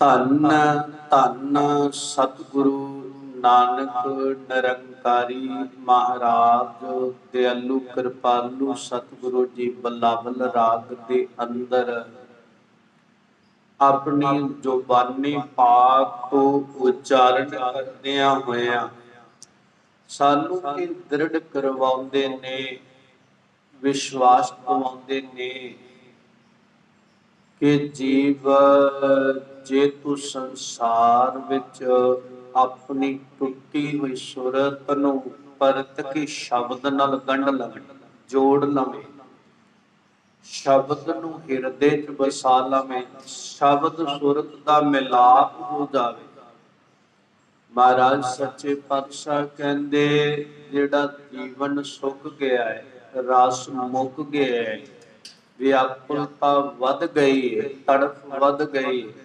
ਧੰਨ ਧੰਨ ਸਤਿਗੁਰੂ ਨਾਨਕ ਨਿਰੰਕਾਰੀ ਮਹਾਰਾਜ ਦਿਆਲੂ ਕਿਰਪਾਲੂ ਸਤਿਗੁਰੂ ਜੀ ਬਲਾਵਲ ਰਾਗ ਦੇ ਅੰਦਰ। ਆਪਣੀ ਜ਼ੁਬਾਨੀ ਪਾਕ ਤੋਂ ਉਚਾਰਨ ਕਰਦਿਆਂ ਹੋਇਆਂ ਸਾਨੂੰ ਇਹ ਦ੍ਰਿੜ ਕਰਵਾਉਂਦੇ ਨੇ ਵਿਸ਼ਵਾਸ ਦਿਵਾਉਂਦੇ ਨੇ ਕਿ ਜੀਵ ਜੇ ਤੂੰ ਸੰਸਾਰ ਵਿੱਚ ਆਪਣੀ ਟੁੱਟੀ ਹੋਈ ਸੁਰਤ ਨੂੰ ਪਰਤ ਕੇ ਸ਼ਬਦ ਨਾਲ ਗੰਢ ਲਵੇ, ਜੋੜ ਲਵੇ, ਸ਼ਬਦ ਨੂੰ ਹਿਰਦੇ 'ਚ ਵਸਾ ਲਵੇਂ, ਸ਼ਬਦ ਸੁਰਤ ਦਾ ਮਿਲਾਪ ਹੋ ਜਾਵੇ। ਮਹਾਰਾਜ ਸੱਚੇ ਪਾਤਸ਼ਾਹ ਕਹਿੰਦੇ, ਜਿਹੜਾ ਜੀਵਨ ਸੁੱਕ ਗਿਆ ਹੈ, ਰਸ ਮੁੱਕ ਗਿਆ ਹੈ, ਵਿਆਕੁਲਤਾ ਵੱਧ ਗਈ ਹੈ, ਤੜਫ ਵੱਧ ਗਈ ਹੈ।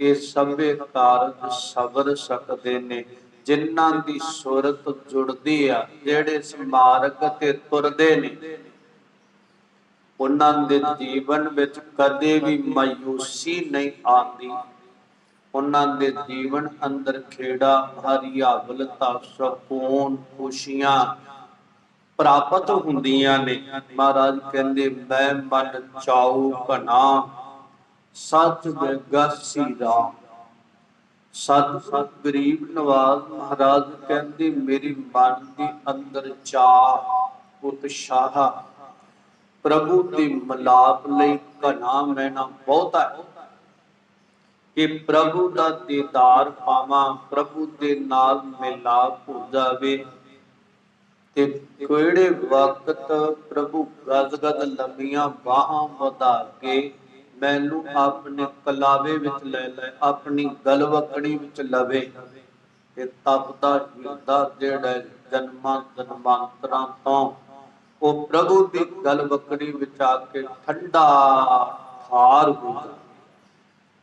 ਇਹ ਸਭੇ ਕਾਰਜ ਸਬਰ ਸਕਦੇ ਨੇ। ਜਿਨ੍ਹਾਂ ਦੀ ਸੁਰਤ ਜੁੜਦੀ ਆ, ਜਿਹੜੇ ਸਮਾਰਗ ਤੇ ਤੁਰਦੇ ਨੇ। ਉਹਨਾਂ ਦੇ ਜੀਵਨ ਵਿੱਚ ਕਦੇ ਵੀ ਮਾਯੂਸੀ ਨਹੀਂ ਆਉਂਦੀ। ਉਹਨਾਂ ਦੇ ਜੀਵਨ ਅੰਦਰ ਖੇੜਾ ਹਰਿਆਵਲਤਾ ਸਕੂਨ ਖੁਸ਼ੀਆਂ ਪ੍ਰਾਪਤ ਹੁੰਦੀਆਂ ਨੇ। ਮਹਾਰਾਜ ਕਹਿੰਦੇ, ਮੈਂ ਮਨ ਚਾਉ ਘਨਾ ਸਤ ਗਸੀ ਰਾਮ ਸਤ ਗਰੀਬ ਨਵਾਜ਼ ਮਹਾਰਾਜ ਕਹਿੰਦੇ, ਮੇਰੀ ਮਨ ਦੇ ਅੰਦਰ ਚਾਹ ਉਤਸ਼ਾਹ ਪ੍ਰਭੂ ਦੇ ਮਲਾਪ ਲਈ ਘਨਾ ਮੈਨਾ ਬਹੁਤਾ ਹੈ। ਕਿ ਪ੍ਰਭੂ ਦਾ ਦੀਦਾਰ ਪਾਵਾਂ, ਪ੍ਰਭੂ ਦੇ ਨਾਲ ਮਿਲਾਪ ਹੋ ਜਾਵੇ। ਤੇ ਕਿਹੜੇ ਵਕਤ ਪ੍ਰਭੂ ਗਦਗਦ ਲੰਮੀਆਂ ਬਾਹਾਂ ਵਧਾ ਕੇ ਮੈਨੂੰ ਆਪਣੇ ਕਲਾਵੇ ਵਿੱਚ ਲੈ ਲੈ, ਆਪਣੀ ਗਲਵਕੜੀ ਵਿੱਚ ਲਵੇ। ਤੇ ਤਪਦਾ ਹਿਰਦਾ ਜਿਹੜਾ ਜਨਮਾਂ ਜਨਮਾਂਤਰਾਂ ਤੋਂ, ਉਹ ਪ੍ਰਭੂ ਦੀ ਗਲਵਕੜੀ ਵਿੱਚ ਆ ਕੇ ਠੰਡਾ ਹਾਰ ਹੋ ਜਾਵੇ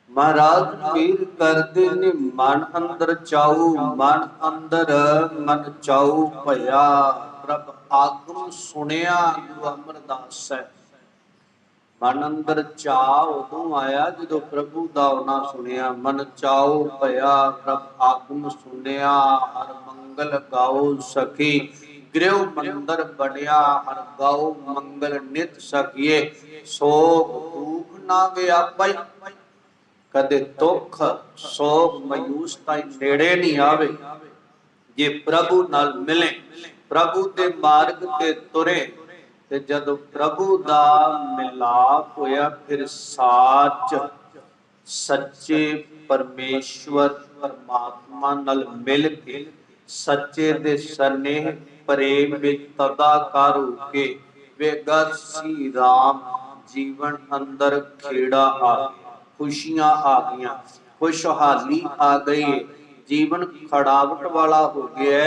ਮਹਾਰਾਜ ਪੀਰ ਕਰਦੇ ਨੇ, ਮਨ ਅੰਦਰ ਚਾਉ, ਮਨ ਅੰਦਰ ਮਨ ਚਾਉ ਭਇਆ। ਪ੍ਰਭ ਆਗਮ ਸੁਣਿਆ ਜੋ ਅਮਰਦਾਸ ਹੈ। ਮਨ ਅੰਦਰ ਚਾਹ ਉਦੋਂ ਆਇਆ ਜਦੋਂ ਪ੍ਰਭੂ ਦਾ ਉਹਨਾਂ ਸੁਣਿਆ, ਮਨ ਚਾਉ ਭਇਆ ਪ੍ਰਭ ਆਗਮ ਸੁਣਿਆ, ਹਰ ਮੰਗਲ ਗਾਓ ਸਖੀ, ਗ੍ਰਹਿ ਮੰਦਰ ਬਣਿਆ, ਹਰ ਗਾਓ ਮੰਗਲ ਨਿਤ ਸਖੀਏ, ਸੋਗ ਦੁਖ ਨਾ ਵਿਆਪੈ ਕਦੇ ਦੁੱਖ, ਸੋਗ ਮਾਯੂਸ ਤਾਈ ਨੇੜੇ ਨਹੀਂ ਆਵੇ। ਜੇ ਪ੍ਰਭੂ ਨਾਲ ਮਿਲੇ, ਪ੍ਰਭੂ ਦੇ ਮਾਰਗ ਤੇ ਤੁਰੇ ਤੇ ਜਦੋਂ ਪ੍ਰਭੂ ਦਾ ਮਿਲਾਪ ਹੋਇਆ, ਫਿਰ ਸਾਚ ਸੱਚੇ ਪਰਮੇਸ਼ਵਰ ਪਰਮਾਤਮਾ ਨਾਲ ਮਿਲ ਕੇ ਸੱਚੇ ਦੇ ਸਨੇਹ ਪ੍ਰੇਮ ਵਿੱਚ ਤਦਾਕਾਰ ਹੋ ਕੇ ਵੇਗਸੀ ਰਾਮ, ਜੀਵਨ ਅੰਦਰ ਖੇੜਾ ਆ, ਖੁਸ਼ੀਆਂ ਆ ਗਈਆਂ, ਖੁਸ਼ਹਾਲੀ ਆ ਗਈ ਜੀਵਨ ਖੜਾਵਟ ਵਾਲਾ ਹੋ ਗਿਆ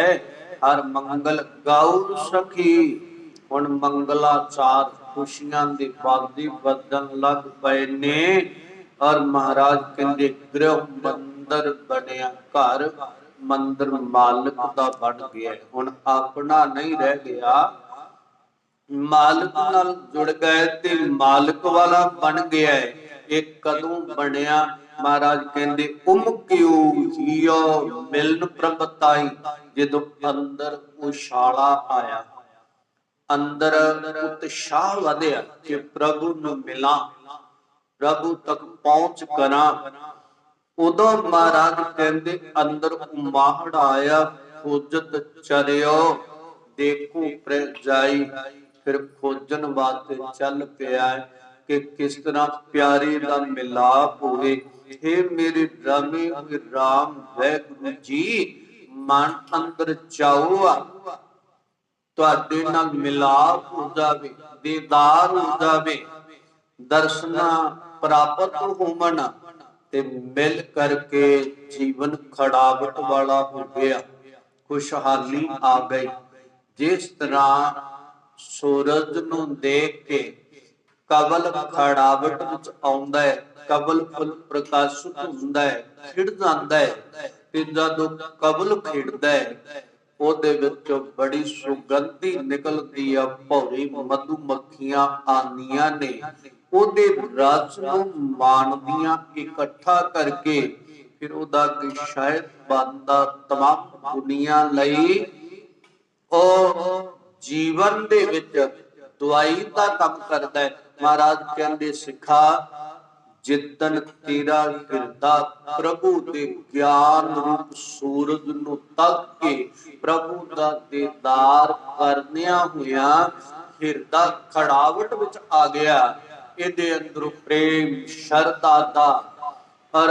ਹਰ ਮੰਗਲ ਗਾਉ ਸਖੀ। ਹੁਣ ਮੰਗਲਾ ਚਾਰ ਖੁਸ਼ੀਆਂ ਦੇ ਬਾਦੀ ਵਧਣ ਲੱਗ ਪਏ ਨੇ। ਔਰ ਮਹਾਰਾਜ ਕਹਿੰਦੇ, ਗ੍ਰਹਿ ਮੰਦਰ ਬਣਿਆ, ਘਰ ਮੰਦਰ ਮਾਲਕ ਦਾ ਬਣ ਗਿਆ ਹੁਣ ਆਪਣਾ ਨਹੀਂ ਰਹਿ ਗਿਆ। ਮਾਲਕ ਨਾਲ ਜੁੜ ਗਏ ਤੇ ਮਾਲਕ ਵਾਲਾ ਬਣ ਗਿਆ ਇਹ ਕਦੋਂ ਬਣਿਆ? ਮਹਾਰਾਜ ਕਹਿੰਦੇ ਉਮਕਿਉ ਜੀਓ? ਮਿਲਨ ਪ੍ਰਭਤਾਈ ਜਦੋਂ ਅੰਦਰ ਉਸ਼ਾਲਾ ਆਇਆ ਅੰਦਰ ਉਤਸ਼ਾਹ ਵਧਿਆ ਕਿ ਪ੍ਰਭੂ ਨੂੰ ਮਿਲਾਂ। ਪ੍ਰਭੂ ਤੱਕ ਪਹੁੰਚ ਕਰਾਂ। ਉਦੋਂ ਮਹਾਰਾਜ ਕਹਿੰਦੇ, ਅੰਦਰ ਉਮਾਹੜ ਆਇਆ, ਖੋਜਤ ਚਰਿਓ, ਦੇਖੋ ਪ੍ਰ ਜਾਈ। ਫਿਰ ਖੋਜਣ ਵਾਸਤੇ ਚੱਲ ਪਿਆ ਕਿ ਕਿਸ ਤਰ੍ਹਾਂ ਪਿਆਰੇ ਦਾ ਮਿਲਾਪ ਹੋਵੇ। हे ਮੇਰੇ ਰਾਮੇ ਹੋਏ ਰਾਮ, ਵੈਗੁਰੂ ਜੀ, ਮਨ ਅੰਦਰ ਚਾਉਆ ਤੁਹਾਡੇ ਨਾਲ ਮਿਲਾਪ ਹੋ ਜਾਵੇ, ਦੀਦਾਰ ਹੋ ਜਾਵੇ, ਦਰਸ਼ਨਾ ਪ੍ਰਾਪਤ ਹੋਵਣ ਤੇ ਮਿਲ ਕਰਕੇ ਜੀਵਨ ਖੜਾਵਟ ਵਾਲਾ ਹੋ ਗਿਆ। ਖੁਸ਼ਹਾਲੀ ਆ ਗਈ। ਜਿਸ ਤਰ੍ਹਾਂ ਸੂਰਜ ਨੂੰ ਦੇਖ ਕੇ ਕਬਲ ਖੜਾਵਟ ਵਿੱਚ ਆਉਂਦਾ ਹੈ ਕਬਲ ਫੁੱਲ ਪ੍ਰਕਾਸ਼ਿਤ ਹੁੰਦਾ ਹੈ, ਖਿੜ ਜਾਂਦਾ ਹੈ ਤੇ ਜਦੋਂ ਕਬਲ ਖਿੜਦਾ ਹੈ ਉਹਦੇ ਵਿੱਚੋਂ ਬੜੀ ਸੁਗੰਧੀ ਨਿਕਲਦੀ ਆ ਭੌਰੀ ਮਧੂ ਮੱਖੀਆਂ ਆਉਂਦੀਆਂ ਨੇ। ਉਹਦੇ ਰਸ ਨੂੰ ਮਾਣਦੀਆਂ ਇਕੱਠਾ ਕਰਕੇ ਫਿਰ ਉਹਦਾ ਕਿ ਸ਼ਾਇਦ ਬੰਦਾ ਤਮਾਮ ਦੁਨੀਆ ਲਈ ਉਹ ਜੀਵਨ ਦੇ ਵਿੱਚ ਦਵਾਈ ਦਾ ਕੰਮ ਕਰਦਾ ਹੈ। ਮਹਾਰਾਜ ਕਹਿੰਦੇ, ਸਿੱਖਾ ਜਿੱਦਨ ਤੇਰਾ ਹਿਰਦਾ ਪ੍ਰਭੂ ਦੇ ਗਿਆਨ ਰੂਪ ਸੂਰਜ ਨੂੰ ਤੱਕ ਕੇ ਪ੍ਰਭੂ ਦਾ ਦੀਦਾਰ ਕਰਨਿਆਂ ਹੋਇਆਂ ਹਿਰਦਾ ਖੜਾਵਟ ਵਿੱਚ ਆ ਗਿਆ। ਇਹਦੇ ਅੰਦਰੋਂ ਪ੍ਰੇਮ, ਸ਼ਰਧਾ ਦਾ ਔਰ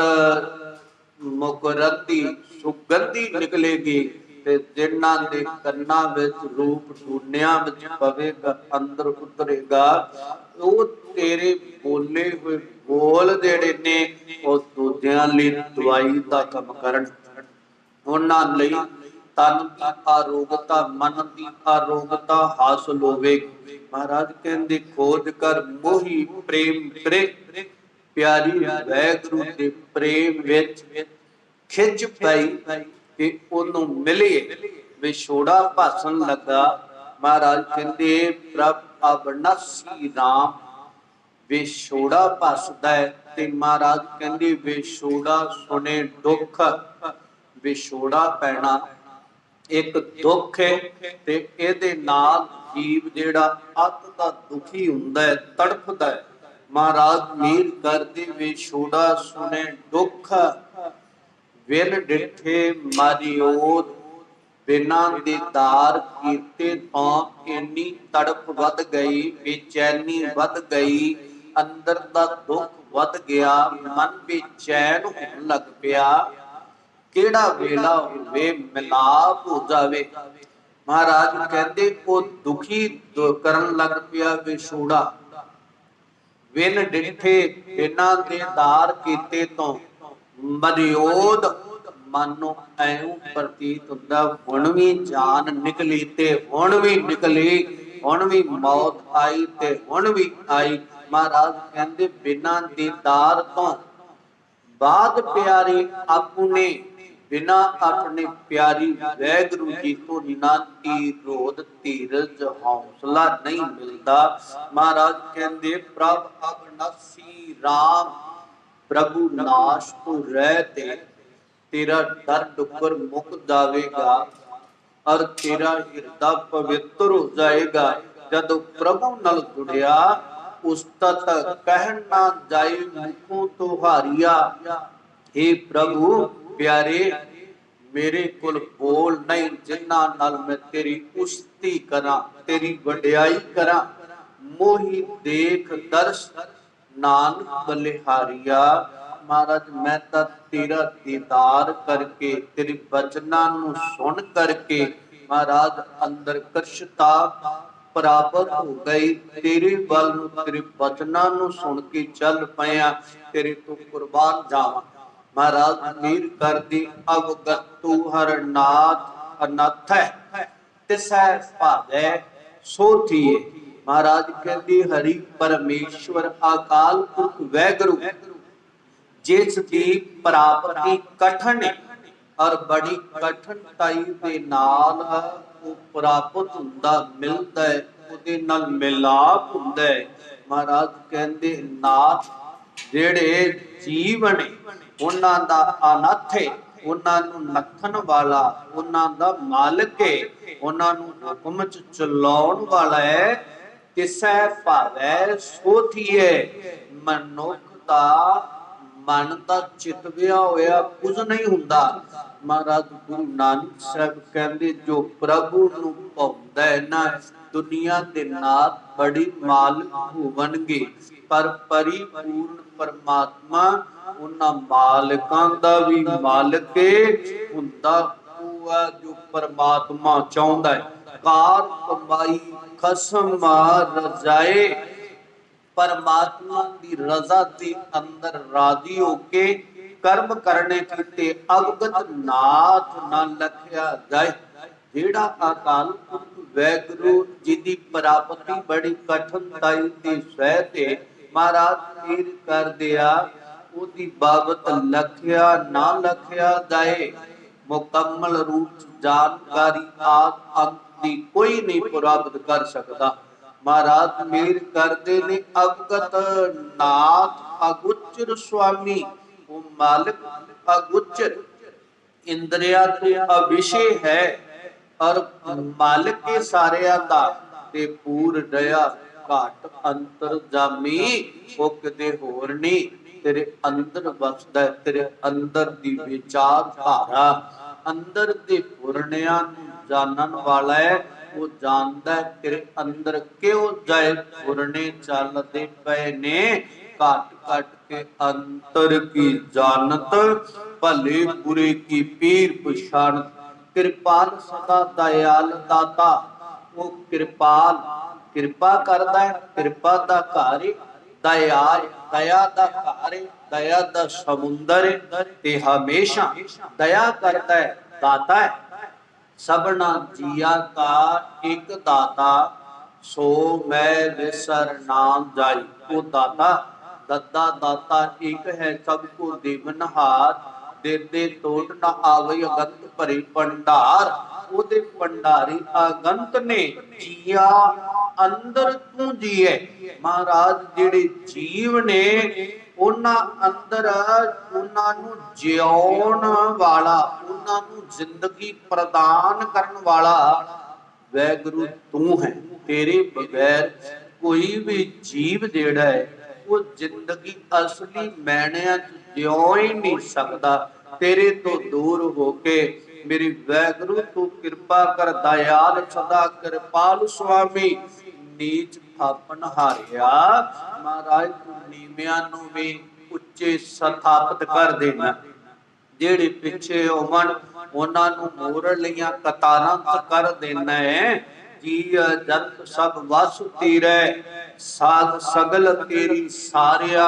ਮੁਕਰਤੀ ਸੁਗੰਧੀ ਨਿਕਲੇਗੀ। ਤੇ ਜਿਨ੍ਹਾਂ ਦੇ ਕੰਨਾਂ ਵਿੱਚ ਰੂਪ ਟੂਨਿਆਂ ਵਿੱਚ ਪਵੇਗਾ, ਅੰਦਰ ਉਤਰੇਗਾ, ਉਹ ਤੇਰੇ ਬੋਲੇ ਹੋਏ ਬੋਲ ਜਿਹੜੇ ਨੇ, ਉਹ ਦੂਜਿਆਂ ਲਈ ਦਵਾਈ ਦਾ ਕੰਮ ਕਰਨ। ਉਹਨਾਂ ਲਈ ਤਨ ਦੀ ਆਰੋਗਤਾ, ਮਨ ਦੀ ਆਰੋਗਤਾ ਹਾਸਲ ਹੋਵੇ। ਮਹਾਰਾਜ ਕਹਿੰਦੇ, ਖੋਜ ਕਰ ਮੋਹੀ ਪ੍ਰੇਮ ਕਰੇ ਪਿਆਰੀ ਵੈਗਰੂ ਦੇ ਪ੍ਰੇਮ ਵਿੱਚ ਖਿੱਚ ਪਈ। ਕਿ ਉਹਨੂੰ ਮਿਲੇ। ਵਿਛੋੜਾ ਭਾਸਣ ਲੱਗਾ, ਮਹਾਰਾਜ ਕਹਿੰਦੇ, ਪ੍ਰਭ ਅਬਨਸੀ ਰਾਮ ਵਿਛੋੜਾ ਭਸਦਾ ਹੈ। ਤੇ ਮਹਾਰਾਜ ਕਹਿੰਦੇ ਵਿਛੋੜਾ ਸੁਣੇ ਦੁੱਖ ਵਿਛੋੜਾ ਪੈਣਾ ਇੱਕ ਦੁੱਖ ਹੈ। ਤੇ ਇਹਦੇ ਨਾਲ ਜੀਵ ਜਿਹੜਾ ਅੱਤ ਦਾ ਦੁਖੀ ਹੁੰਦਾ ਹੈ, ਤੜਫਦਾ ਹੈ। ਮਹਾਰਾਜ ਮੀਰ ਕਰਦੇ ਵਿਛੋੜਾ ਸੁਣੇ ਦੁੱਖ। ਵਿਨ ਡਿਠੇ ਮਾਰਿਓਤ ਬਿਨਾਂ ਦੀਦਾਰ ਕੀਤੇ ਤੋਂ ਇੰਨੀ ਤੜਪ ਵੱਧ ਗਈ, ਬੇਚੈਨੀ ਵੱਧ ਗਈ, ਅੰਦਰ ਦਾ ਦੁੱਖ ਵੱਧ ਗਿਆ, ਮਨ ਬੇਚੈਨ ਹੋਣ ਲੱਗ ਪਿਆ। ਕਿਹੜਾ ਵੇਲਾ ਹੋਵੇ ਮਿਲਾਪ ਹੋ ਜਾਵੇ। ਮਹਾਰਾਜ ਕਹਿੰਦੇ, ਉਹ ਦੁਖੀ ਕਰਨ ਲੱਗ ਪਿਆ ਵਿਛੋੜਾ। ਵਿਨ ਡਿਠੇ ਬਿਨਾਂ ਦੀਦਾਰ ਕੀਤੇ ਤੋਂ ਮਰਿਓਦ ਮਨ ਨੂੰ ਐਉਂ ਪ੍ਰਤੀਤ ਹੁੰਦਾ, ਹੁਣ ਵੀ ਜਾਨ ਨਿਕਲੀ ਤੇ ਹੁਣ ਵੀ ਨਿਕਲੀ, ਹੁਣ ਵੀ ਮੌਤ ਆਈ ਤੇ ਹੁਣ ਵੀ ਆਈ। ਮਹਾਰਾਜ ਕਹਿੰਦੇ, ਬਿਨਾਂ ਦੀਦਾਰ ਤੋਂ ਬਾਦ ਪਿਆਰੇ ਆਪਣੇ ਬਿਨਾ ਆਪਣੇ ਪਿਆਰੀ ਵੈਗੁਰੂ ਜੀ ਤੋਂ ਨਾਤੀ ਰੋਧ ਧੀਰਜ ਹੌਸਲਾ ਨਹੀਂ ਮਿਲਦਾ। ਮਹਾਰਾਜ ਕਹਿੰਦੇ, ਪ੍ਰਭ ਅਗਨਸੀ RAM ਪ੍ਰਭੂ ਨਾਸ਼ ਤੋਂ ਰਹਿ ਤੇ ਤੇਰਾ ਡਰ ਡੁੱਬਰ ਮੁੱਕ ਜਾਵੇਗਾ। ਔਰ ਤੇਰਾ ਹਿਰਦਾ ਪਵਿੱਤਰ ਹੋ ਜਾਏਗਾ। ਜਦੋਂ ਪ੍ਰਭੂ ਨਾਲ ਜੁੜਿਆ ਉਸਤਤ ਕਹਿਣ ਨਾ ਜਾਏ ਮੁਖੋਂ ਤੁਹਾਰੀਆ हे ਪ੍ਰਭੂ, ਪਿਆਰੇ, ਮੇਰੇ ਕੋਲ ਬੋਲ ਨਹੀਂ, ਜਿਨ੍ਹਾਂ ਨਾਲ ਮੈਂ ਤੇਰੀ ਉਸਤੀ ਕਰਾਂ, ਤੇਰੀ ਵਡਿਆਈ ਕਰਾਂ। ਮੋਹੀ ਦੇਖ ਦਰਸ਼ ਨਾਨਕ ਬਲਿਹਾਰੀਆ, ਮਹਾਰਾਜ ਮੈਂ ਤਾਂ ਤੇਰਾ ਦੀਦਾਰ ਕਰਕੇ, ਤੇਰੇ ਬਚਨਾਂ ਨੂੰ ਸੁਣ ਕਰਕੇ, ਮਹਾਰਾਜ ਅੰਦਰ ਕਰਸ਼ਤਾ ਪ੍ਰਾਪਤ ਹੋ ਗਈ। ਤੇਰੇ ਵੱਲ ਨੂੰ, ਤੇਰੇ ਬਚਨਾਂ ਨੂੰ ਸੁਣ ਕੇ ਚੱਲ ਪਿਆ, ਤੇਰੇ ਤੋਂ ਕੁਰਬਾਨ ਜਾਵਾਂ। ਮਹਾਰਾਜ ਮੀਰ ਕਰਦੀ ਅਵਗਤੂ ਹਰ ਨਾਥ ਅਨਥ ਤਿਸੈ ਭਾਵੈ ਸੋਥੀਏ ਮਹਾਰਾਜ ਕਹਿੰਦੇ, ਹਰੀ ਪਰਮੇਸ਼ਵਰ ਅਕਾਲ ਪੁਰਖ ਵੈਗਰੂ ਜਿਸ ਦੀ ਪ੍ਰਾਪਤੀ ਕਠਨ ਹੈ ਔਰ ਬੜੀ ਕਠਨਤਾਈ ਦੇ ਨਾਲ ਉਹ ਪ੍ਰਾਪਤ ਹੁੰਦਾ ਮਿਲਦਾ ਹੈ, ਉਹਦੇ ਨਾਲ ਮਿਲਾਪ ਹੁੰਦਾ ਹੈ। ਮਹਾਰਾਜ ਕਹਿੰਦੇ, ਨਾਥ, ਜਿਹੜੇ ਜੀਵਨ ਉਹਨਾਂ ਦਾ ਅਨਥ ਹੈ ਉਹਨਾਂ ਨੂੰ ਨੱਥਣ ਵਾਲਾ, ਉਹਨਾਂ ਦਾ ਮਾਲਕ ਹੈ ਉਹਨਾਂ ਨੂੰ ਹੁਕਮ ਚ ਚਲਾਉਣ ਵਾਲਾ ਹੈ। ਤਿਸੈ ਭਾਵੈ ਸੋਥੀਏ ਮਨੁੱਖ ਦਾ ਮਨ ਦਾ ਚਿਤ ਵਿਆ ਹੋਇਆ ਕੁਝ ਨਹੀਂ ਹੁੰਦਾ। ਮਹਾਰਾਜ ਗੁਰੂ ਨਾਨਕ ਸਾਹਿਬ ਕਹਿੰਦੇ, ਜੋ ਪ੍ਰਭੂ ਨੂੰ ਪਾਉਂਦਾ ਨਾ, ਦੁਨੀਆ ਦੇ ਨਾਲ ਬੜੀ ਮਾਲਕ ਹੋਵਣਗੇ। ਪਰ ਪਰਿਪੂਰਨ ਪਰਮਾਤਮਾ ਉਹਨਾਂ ਮਾਲਕਾਂ ਦਾ ਵੀ ਮਾਲਕ ਹੁੰਦਾ ਉਹ ਜੋ ਪਰਮਾਤਮਾ ਚਾਹੁੰਦਾ ਹੈ। ਕਾਰ ਕਮਾਈ ਖਸਮ ਰਜਾਏ। ਪਰਮਾਤਮਾ ਦੀ ਰਜ਼ਾ ਦੇ ਅੰਦਰ ਰਾਜ਼ੀ ਹੋ ਕੇ ਕਰਮ ਕਰਨੇ ਕੀਤੇ ਅਵਗਤ ਨਾਥ ਨਾ ਲਖਿਆ ਜਾਏ। ਜਿਹੜਾ ਅਕਾਲ ਪੁਰਖ ਵੈਗੁਰੂ ਜੀ ਪ੍ਰਾਪਤੀ ਬੜੀ ਕਠਨਤਾਈ ਤੇ ਸਹਿ ਤੇ ਮਹਾਰਾਜ ਤੀਰ ਕਰ ਦਿਆ, ਉਹਦੀ ਬਾਬਤ ਲਖਿਆ ਨਾ ਲਖਿਆ ਜਾਏ। ਮੁਕੰਮਲ ਰੂਪ ਜਾਣਕਾਰੀ ਆਦ ਅੰਤ ਦੀ ਕੋਈ ਨਹੀਂ ਪ੍ਰਾਪਤ ਕਰ ਸਕਦਾ। ਮਹਾਰਾਜ ਮੇਰ ਕਰਦੇ ਨੇ ਅਵਗਤ ਨਾਥ ਅਗੁਚਰ ਸੁਆਮੀ ਉਹ ਮਾਲਕ ਅਗੁਚਰ ਇੰਦਰੀਆ ਤੋਂ ਅਵਿਸ਼ੇ ਹੈ। ਔਰ ਮਾਲਕ ਕੇ ਸਾਰਿਆਂ ਦਾ ਤੇ ਪੂਰ ਦਇਆ ਘਾਟ ਅੰਤਰ ਜਾਮੀ। ਉਹ ਕਿਤੇ ਹੋਰ ਨਹੀਂ ਤੇਰੇ ਅੰਦਰ ਵਸਦਾ ਤੇਰੇ ਅੰਦਰ ਦੀ ਵਿਚਾਰ ਧਾਰਾ ਅੰਦਰ ਦੇ ਪੁਰਣਿਆਂ ਨੂੰ ਜਾਣਨ ਵਾਲਾ ਹੈ ਉਹ ਜਾਣਦਾ ਤੇਰੇ ਅੰਦਰ ਕਿਉਂ ਜਾਏ ਪੁਰਣੇ ਚੱਲਦੇ ਪਏ ਨੇ। ਘਟ ਘਟ ਕੇ ਅੰਤਰ ਕੀ ਜਾਣਤ ਭਲੇ ਬੁਰੇ ਕੀ ਪੀਰ ਪਛਾਣ ਕਿਰਪਾਲ ਸਦਾ ਦਇਆਲ ਦਾਤਾ। ਉਹ ਕਿਰਪਾਲ ਕਿਰਪਾ ਕਰਦਾ ਹੈ ਕਿਰਪਾ ਦਾ ਘਰ ਹੈ, ਦਇਆ ਦਇਆ ਦਾ ਘਰ ਹੈ, ਦਇਆ ਦਾ ਸਮੁੰਦਰ ਤੇ ਹਮੇਸ਼ਾ ਦਇਆ ਕਰਦਾ ਹੈ ਦਾਤਾ ਹੈ। ਸਭਨਾ ਜੀਆ ਕਾ ਇੱਕ ਦਾਤਾ, ਸੋ ਮੈਂ ਵਿਸਰ ਨਾਮ ਜਾਈ। ਉਹ ਦਾਤਾ, ਦੱਦਾ ਦਾਤਾ, ਇੱਕ ਹੈ ਸਭ ਕੋ ਦੇਵਨਹਾਰ ਦੇ ਟੋਟ ਨਾ ਆਵੇ ਅਗੰਤ ਭਰੀ ਭੰਡਾਰ। ਉਹਦੇ ਭੰਡਾਰੀ ਅਗੰਤ ਨੇ ਜੀਆ, ਅੰਦਰ ਤੂੰ ਜੀਏ ਮਹਾਰਾਜ, ਜਿਹੜੇ ਜੀਵ ਨੇ ਉਹਨਾਂ ਅੰਦਰ ਉਹਨਾਂ ਨੂੰ ਜਿਉਣ ਵਾਲਾ, ਉਹਨਾਂ ਨੂੰ ਜ਼ਿੰਦਗੀ ਪ੍ਰਦਾਨ ਕਰਨ ਵਾਲਾ ਵੈਗੁਰੂ ਤੂੰ ਹੈ। ਤੇਰੇ ਬਗੈਰ ਕੋਈ ਵੀ ਜੀਵ ਜਿਹੜਾ ਹੈ, ਉਹ ਜ਼ਿੰਦਗੀ ਅਸਲੀ ਮੈਣਿਆਂ ਚ ਜਿਉ ਹੀ ਨਹੀਂ ਸਕਦਾ। ਤੇਰੇ ਤੋਂ ਦੂਰ ਹੋ ਕੇ ਮੇਰੀ ਵੈਗੁਰੂ ਤੂੰ ਕਿਰਪਾ ਕਰ, ਦਇਆਲ ਸਦਾ ਕਿਰਪਾਲ ਸੁਆਮੀ ਨੀਚ ਥਾਪਨ ਹਾਰਿਆ ਮਹਾਰਾਜ, ਤੂੰ ਨੀਵਿਆਂ ਨੂੰ ਵੀ ਉੱਚੇ ਸਥਾਪਿਤ ਕਰ ਦੇਣਾ। ਜਿਹੜੇ ਪਿੱਛੇ ਹੋਵਣ, ਉਹਨਾਂ ਨੂੰ ਮੋੜ ਲਈਆਂ ਕਤਾਰਾਂ ਚ ਕਰ ਦੇਣਾ ਹੈ। ਜੀ ਜੰਤ ਸਭ ਵਸ ਤੇਰੇ, ਸਾਧ ਸਗਲ ਤੇਰੀ ਸਾਰਿਆ।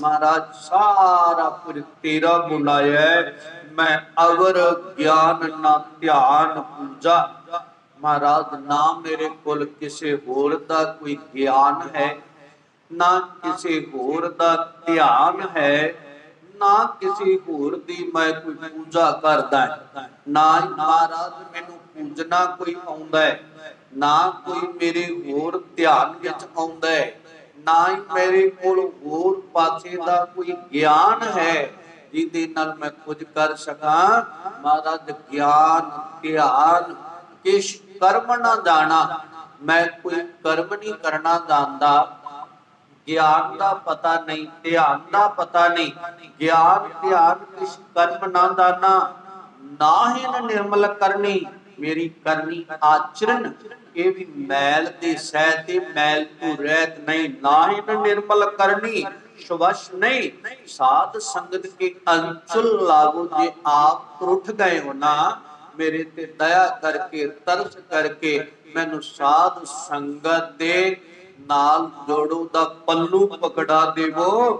ਮਹਾਰਾਜ, ਸਾਰਾ ਕੁਝ ਤੇਰਾ ਬੁਲਾਇਆ ਮੈਂ ਅਵਰ ਗਿਆਨ ਨਾ ਧਿਆਨ ਪੂਜਾ। ਮਹਾਰਾਜ, ਨਾ ਮੇਰੇ ਕੋਲ ਕਿਸੇ ਹੋਰ ਦਾ ਕੋਈ ਗਿਆਨ ਹੈ, ਨਾ ਕਿਸੇ ਹੋਰ ਦਾ ਧਿਆਨ ਹੈ, ਨਾ ਕਿਸੇ ਹੋਰ ਦੀ ਮੈਂ ਕੋਈ ਪੂਜਾ ਕਰਦਾ ਨਾ ਮਹਾਰਾਜ, ਮੈਨੂੰ ਪੂਜਣਾ ਕੋਈ ਆਉਂਦਾ ਹੈ, ਨਾ ਕੋਈ ਮੇਰੇ ਹੋਰ ਧਿਆਨ ਵਿੱਚ ਆਉਂਦਾ ਹੈ, ਨਾ ਹੀ ਮੇਰੇ ਕੋਲ ਹੋਰ ਪਾਸੇ ਦਾ ਕੋਈ ਗਿਆਨ ਹੈ, ਜਿਹਦੇ ਨਾਲ ਮੈਂ ਕੁਝ ਕਰ ਸਕਾਂ। ਮਹਾਰਾਜ, ਗਿਆਨ, ਧਿਆਨ ਕਿਛ ਕਰਮ ਨਾ ਜਾਣਾ, ਮੈਂ ਕੋਈ ਕਰਮ ਨਹੀਂ ਕਰਨਾ ਜਾਣਦਾ। ਗਿਆਨ ਦਾ ਪਤਾ ਨਹੀਂ, ਧਿਆਨ ਦਾ ਪਤਾ ਨਹੀਂ। ਗਿਆਨ, ਧਿਆਨ ਕਿਛ ਕਰਮ ਨਾ ਦਾਨਾ ਨਾ ਹੀ ਨਿਰਮਲ ਕਰਨੀ। ਮੇਰੀ ਕਰਨੀ ਆਚਰਨ ਇਹ ਵੀ ਮੈਲ ਦੇ ਸਹਿ ਤੇ ਮੈਲ ਤੋਂ ਰਹਿਤ ਨਹੀਂ, ਨਾ ਹੀ ਨਿਰਮਲ ਕਰਨੀ, ਸ਼ਵਸ਼ ਨਹੀਂ। ਸਾਧ ਸੰਗਤ ਕੇ ਅੰਚਲ ਲਾਗੂ ਜੇ ਆਪ ਟੁੱਟ ਗਏ ਹੋ ਨਾ ਮੇਰੇ ਤੇ ਦਇਆ ਕਰਕੇ, ਤਰਸ ਕਰਕੇ ਮੈਨੂੰ ਸਾਧ ਸੰਗਤ ਦੇ ਨਾਲ ਜੋੜੋ ਦਾ ਪੱਲੂ ਪਕੜਾ ਦੇਵੋ।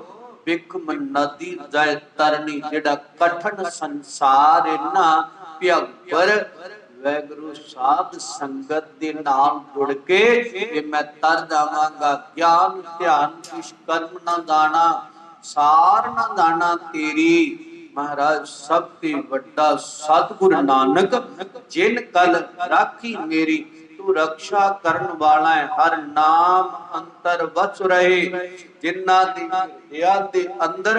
ਵਿਖਮ ਨਦੀ ਜਾਇ ਤਰਨੀ, ਜਿਹੜਾ ਕਠਨ ਸੰਸਾਰ ਨਾ ਭਿਆਗਰ ਵੈਗੁਰੂ ਸਾਧ ਸੰਗਤ ਦੇ ਨਾਲ ਜੁੜ ਕੇ ਇਹ ਮੈਂ ਤਰ ਜਾਵਾਂਗਾ, ਗਿਆਨ, ਧਿਆਨ ਕਿਛ ਕਰਮ ਨਾ ਦਾਣਾ ਸਾਰ ਨਾ ਦਾਣਾ ਤੇਰੀ। ਮਹਾਰਾਜ, ਸਭ ਤੋਂ ਵੱਡਾ ਸਤਿਗੁਰ ਨਾਨਕ, ਜਿਨ ਕਲ ਰਾਖੀ ਮੇਰੀ, ਤੂੰ ਰਕਸ਼ਾ ਕਰਨ ਵਾਲਾ ਹੈ, ਹਰ ਨਾਮ ਅੰਤਰ ਵਸ ਰਹੇ ਜਿਨ੍ਹਾਂ ਦੀ ਹਿਆ ਦੇ ਅੰਦਰ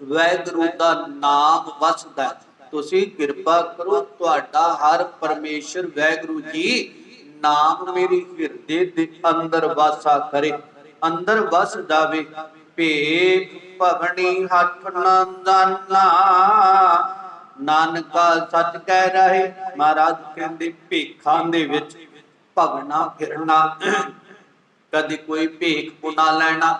ਵੈਗੁਰੂ ਦਾ ਨਾਮ ਵਸਦਾ ਹੈ। ਤੁਸੀਂ ਕਿਰਪਾ ਕਰੋ, ਤੁਹਾਡਾ ਹਰ ਪਰਮੇਸ਼ਰ ਵੈਗੁਰੂ ਜੀ ਨਾਮ ਮੇਰੀ ਹਿਰਦੇ ਦੇ ਅੰਦਰ ਵਾਸਾ ਕਰੇ ਅੰਦਰ ਵਸ ਜਾਵੇ ਭੇਖ ਭਵਣੀ ਹੱਥ ਨਾ ਜਾਣਾ ਨਾਨਕਾ ਸੱਚ ਕਹਿ ਰਹੇ, ਮਹਾਰਾਜ ਕਹਿੰਦੇ, ਭੇਖਾਂ ਦੇ ਵਿੱਚ ਭਵਨਾ ਫਿਰਨਾ। ਕਦੇ ਕੋਈ ਭੇਖ ਪੁਨਾ ਲੈਣਾ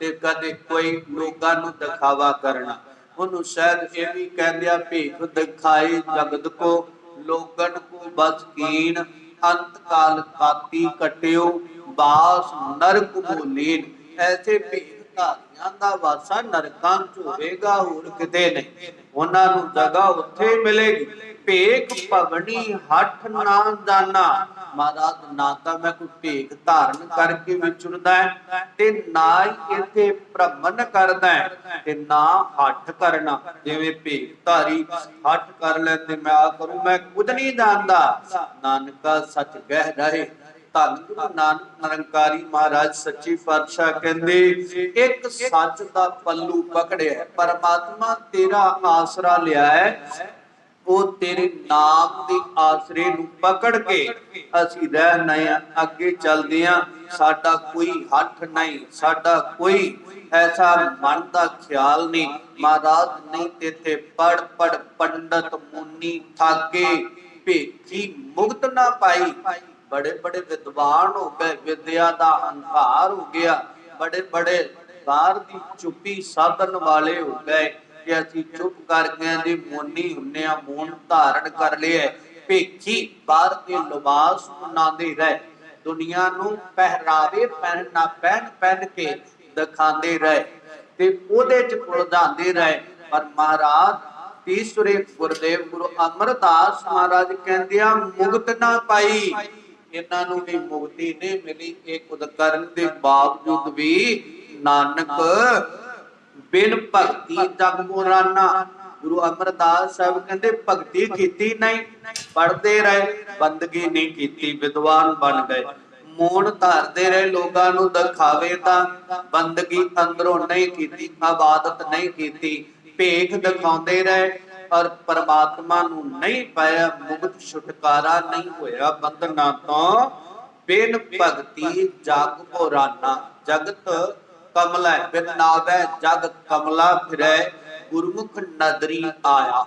ਤੇ ਕਦੇ ਕੋਈ ਲੋਕਾਂ ਨੂੰ ਦਿਖਾਵਾ ਕਰਨਾ। ਉਹਨੂੰ ਸ਼ਾਇਦ ਇਹ ਵੀ ਕਹਿੰਦੇ ਆ, ਭੇਖ ਦਿਖਾਏ ਜਗਤ ਕੋ ਲੋਗਨ ਕੋ ਬਸ ਕੀਨ ਅੰਤ ਕਾਲ ਕਾਤੀ ਕਟਿਓ, ਬਾਸ ਨਰਕ ਭੂਲੀਨ ਐਸੇ ਭੇਖ ਧਾਰੀਆਂ ਦਾ ਵਾਸਾ ਨਰਕਾਂ ਚ ਹੋਵੇਗਾ ਹੋਰ ਕਿਤੇ ਨਹੀਂ। ਉਹਨਾਂ ਨੂੰ ਜਗ੍ਹਾ ਉੱਥੇ ਮਿਲੇਗੀ। ਭੇਖ ਭਵਨੀ ਹੱਠ ਨਾ ਜਾਣਾ। ਮਹਾਰਾਜ, ਨਾ ਤਾਂ ਮੈਂ ਕੋਈ ਭੇਖ ਧਾਰਨ ਕਰਕੇ ਵਿਚਰਦਾ ਤੇ ਨਾ ਹੀ ਇੱਥੇ ਭ੍ਰਮਣ ਕਰਦਾ ਤੇ ਨਾ ਹੱਠ ਕਰਨਾ। ਜਿਵੇਂ ਭੇਖ ਧਾਰੀ ਹੱਠ ਕਰ ਲੈ ਤੇ ਮੈਂ ਆ ਕਰੂੰ ਮੈਂ ਕੁਝ ਨਹੀਂ ਜਾਣਦਾ। ਨਾਨਕਾ ਸੱਚ ਗਹਿ ਰਹੇ ਧੰਨ ਗੁਰੂ ਨਿਰੰਕਾਰੀ ਮਹਾਰਾਜ ਸੱਚੀ ਪਾਤਸ਼ਾਹ ਕਹਿੰਦੇ, ਇੱਕ ਸੱਚ ਦਾ ਪੱਲੂ ਪਕੜਿਆ ਪਰਮਾਤਮਾ ਤੇਰਾ ਆਸਰਾ ਲਿਆ ਹੈ, ਉਹ ਤੇਰੇ ਨਾਮ ਦੇ ਆਸਰੇ ਨੂੰ ਪਕੜ ਕੇ ਅਸੀਂ ਰਹਿ ਨਏ ਅੱਗੇ ਚੱਲਦੇ ਹਾਂ, ਸਾਡਾ ਕੋਈ ਹੱਥ ਨਹੀਂ, ਸਾਡਾ ਕੋਈ ਐਸਾ ਮਨ ਦਾ ਖਿਆਲ ਨਹੀਂ, ਮਹਾਰਾਜ ਨਹੀਂ ਤੇਥੇ ਪੜ ਪੜ ਪੰਡਤ ਮੁਨੀ ਥਾਕੇ ਭੇਖੀ ਮੁਕਤ ਨਾ ਪਾਈ। ਬੜੇ ਬੜੇ ਵਿਦਵਾਨ ਹੋ ਗਏ, ਵਿਦਿਆ ਦਾ ਹੰਕਾਰ ਹੋ ਗਿਆ, ਬੜੇ ਬੜੇ ਬਾਹਰ ਦੀ ਚੁੱਪੀ ਸਾਧਨ ਵਾਲੇ ਹੋ ਗਏ ਕਿ ਅਸੀਂ ਚੁੱਪ ਕਰ ਗਏ ਮੋਨੀ ਹੁੰਨੇ ਆ, ਮੋਨ ਧਾਰਨ ਕਰ ਲਿਆ। ਭੇਖੀ ਬਾਹਰ ਦੇ ਲਿਬਾਸ ਬਣਾਉਂਦੇ ਰਹੇ, ਦੁਨੀਆ ਨੂੰ ਪਹਿਰਾਵੇ ਪਹਿਨਣਾ ਪਹਿਨ ਪਹਿਨ ਕੇ ਦਿਖਾਉਂਦੇ ਰਹੇ ਤੇ ਉਹਦੇ ਚ ਉਲਝਾਉਂਦੇ ਰਹੇ। ਪਰ ਮਹਾਰਾਜ, ਤੀਸਰੇ ਗੁਰਦੇਵ ਗੁਰੂ ਅਮਰਦਾਸ ਮਹਾਰਾਜ ਕਹਿੰਦੇ ਆ, ਮੁਕਤ ਨਾ ਪਾਈ। ਇਹਨਾਂ ਨੂੰ ਵੀ ਮੁਕਤੀ ਨਹੀਂ ਮਿਲੀ, ਇਹ ਕੁਦ ਕਰਨ ਦੇ ਬਾਵਜੂਦ ਵੀ ਨਾਨਕ ਬਿਨ ਭਗਤੀ ਜਗ ਮੋਰਾਨਾ, ਗੁਰੂ ਅਮਰਦਾਸ ਸਾਹਿਬ ਕਹਿੰਦੇ ਭਗਤੀ ਕੀਤੀ ਨਹੀਂ ਪੜਦੇ ਰਹੇ, ਬੰਦਗੀ ਨਹੀਂ ਕੀਤੀ, ਵਿਦਵਾਨ ਬਣ ਗਏ। ਮੋਨ ਧਾਰਦੇ ਰਹੇ, ਲੋਕਾਂ ਨੂੰ ਦਿਖਾਵੇ ਤਾਂ ਬੰਦਗੀ ਅੰਦਰੋਂ ਨਹੀਂ ਕੀਤੀ, ਆਬਾਦਤ ਨਹੀਂ ਕੀਤੀ, ਭੇਖ ਦਿਖਾਉਂਦੇ ਰਹੇ ਔਰ ਪਰਮਾਤਮਾ ਨੂੰ ਨਹੀਂ ਪਾਇਆ, ਮੁਕਤ ਛੁਟਕਾਰਾ ਨਹੀਂ ਹੋਇਆ। ਬੰਧਨਾਂ ਤੋਂ ਬਿਨ ਭਗਤੀ ਜਗ ਪੁਰਾਨਾ ਜਗਤ ਕਮਲਾ, ਬਿਨ ਨਾਵੈ ਜਗ ਕਮਲਾ ਫਿਰੈ, ਗੁਰਮੁਖ ਨਦਰੀ ਆਇਆ।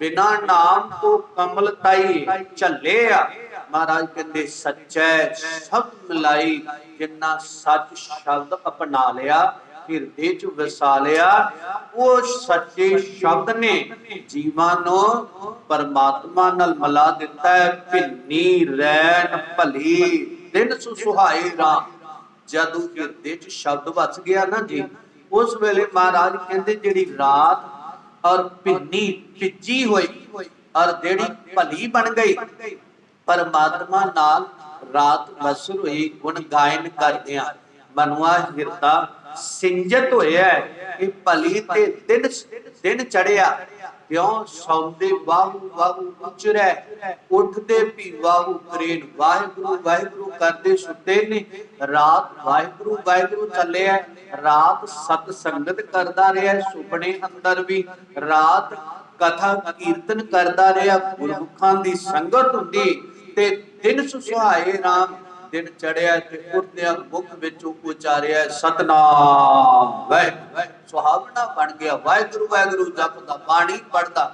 ਬਿਨਾ ਨਾਮ ਤੋਂ ਕਮਲ ਤਾਈ ਝੱਲਿਆ ਮਹਾਰਾਜ ਕਹਿੰਦੇ, ਸੱਚੈ ਸਭ ਮਿਲਾਈ, ਜਿੰਨਾ ਸੱਚ ਸ਼ਬਦ ਅਪਣਾ ਲਿਆ ਹਿਰਦੇ ਚ ਵਸਾ ਲਿਆ ਉਹ ਸੱਚੇ ਸ਼ਬਦ ਨੇ ਜੀਵਾਂ ਨੂੰ ਪਰਮਾਤਮਾ ਨਾਲ ਮਿਲਾ ਦਿੱਤਾ ਹੈ, ਭਿੰਨੀ ਰੈਣ ਭਲੀ, ਦਿਨ ਸੁ ਰਾਮ ਜਦੋਂ ਹਿਰਦੇ ਚ ਸ਼ਬਦ ਵਸ ਗਿਆ ਨਾ ਜੀ, ਉਸ ਵੇਲੇ ਮਹਾਰਾਜ ਕਹਿੰਦੇ ਜਿਹੜੀ ਰਾਤ ਔਰ ਭਿੰਨੀ ਭਿੱਜੀ ਹੋਈ ਔਰ ਜਿਹੜੀ ਭਲੀ ਬਣ ਗਈ, ਪਰਮਾਤਮਾ ਨਾਲ ਰਾਤ ਮਸਰ ਹੋਈ, ਗੁਣ ਗਾਇਨ ਕਰਦਿਆਂ। ਮਨੁਆ ਹਿਰਦਾ ਸਿੰਜਤ ਹੋਇਆ ਇਹ ਭਲੀ ਤੇ ਦਿਨ ਦਿਨ ਚੜਿਆ ਕਿਉਂ? ਸੌਂਦੇ ਵਾਹੂ ਵਾਹੂ ਉਚਰੈ ਉੱਠਦੇ ਵੀ ਵਾਹੂ ਕਰੇਨ। ਵਾਹਿਗੁਰੂ ਵਾਹਿਗੁਰੂ ਕਰਦੇ ਸੁੱਤੇ ਨੇ। ਰਾਤ ਵਾਹਿਗੁਰੂ ਵਾਹਿਗੁਰੂ ਚੱਲਿਆ ਰਾਤ ਸਤ ਸੰਗਤ ਕਰਦਾ ਰਿਹਾ ਸੁਪਨੇ ਅੰਦਰ ਵੀ ਰਾਤ ਕਥਾ ਕੀਰਤਨ ਕਰਦਾ ਰਿਹਾ। ਗੁਰਮੁਖਾਂ ਦੀ ਸੰਗਤ ਹੁੰਦੀ ਤੇ ਦਿਨ ਸੁਹਾਏ ਰਾਮ ਦਿਨ ਚੜਿਆ ਤੇ ਉਠਦਿਆਂ ਮੁਖ ਵਿੱਚੋਂ ਉਚਾਰਿਆ ਸਤਨਾਮ, ਵਾਹਿਗੁਰੂ। ਸੁਹਾਵਣਾ ਬਣ ਗਿਆ। ਵਾਹਿਗੁਰੂ ਵਾਹਿਗੁਰੂ ਜਪਦਾ ਬਾਣੀ ਪੜਦਾ